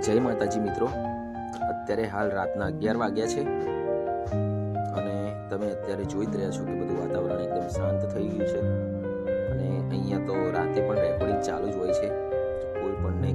જય માતાજી મિત્રો. અત્યારે હાલ રાતના અગિયાર વાગ્યા છે અને તમે અત્યારે જોઈ જ રહ્યા છો કે બધું વાતાવરણ એકદમ શાંત થઈ ગયું છે. અને અહીંયા તો રાતે પણ રેકોર્ડિંગ ચાલુ જ હોય છે. કોઈ પણને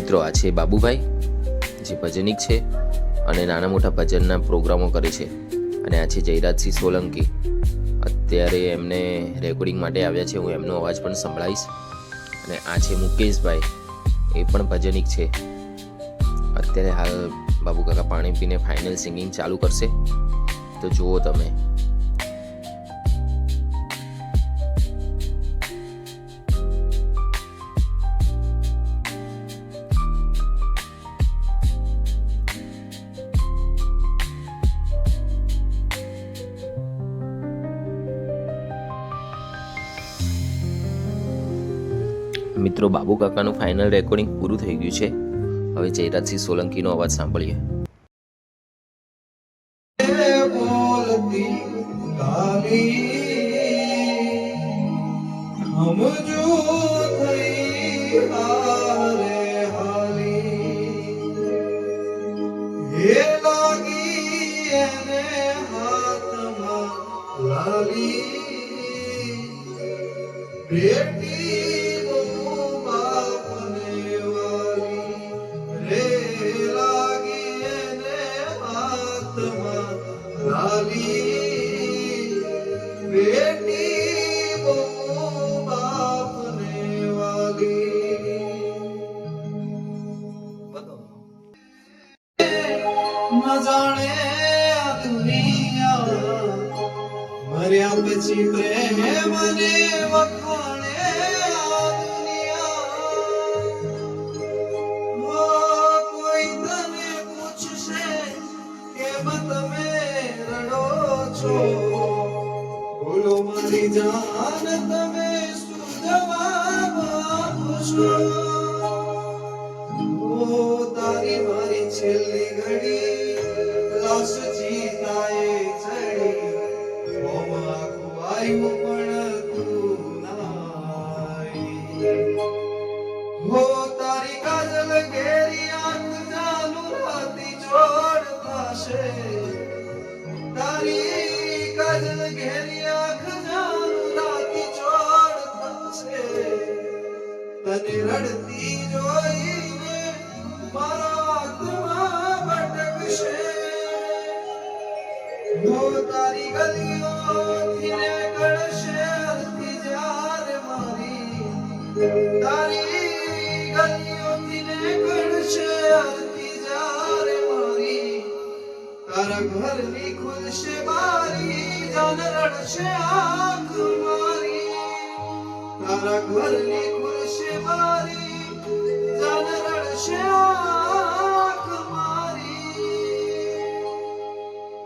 મિત્રો, આ છે બાબુભાઈ, જે ભજનિક છે અને નાના મોટા ભજનના પ્રોગ્રામો કરે છે. અને આ છે જયરાજસિંહ સોલંકી. અત્યારે એમને રેકોર્ડિંગ માટે આવ્યા છે. હું એમનો અવાજ પણ સંભળાવીશ. અને આ છે મુકેશભાઈ, એ પણ ભજનિક છે. અત્યારે હાલ બાબુ કાકા પાણી પીને ફાઇનલ સિંગિંગ ચાલુ કરશે. તો જુઓ તમે મિત્રો, બાબુ કાકાનું ફાઇનલ રેકોર્ડિંગ પૂરું થઈ ગયું છે. હવે જયરાજસિંહ સોલંકીનો અવાજ સાંભળીએ. લાલી ન જાણે દુનિયા. મર્યા પછી પ્રેમને વખાણે બોલો મારી જાન, તમે શું જવાબ આપશો તારી મારી છેલ્લી રડતી જોઈને મારો આત્મા ભટકશે હો તારી ગલીઓથી ને ગળશે અર્થી જ્યારે મારી તારી ગલીઓથી ને ગળશે અર્થી જ્યારે મારી તારા ઘરની ખુલશે બારી જાન રડશે આંખ મારી તારા ઘરની 是我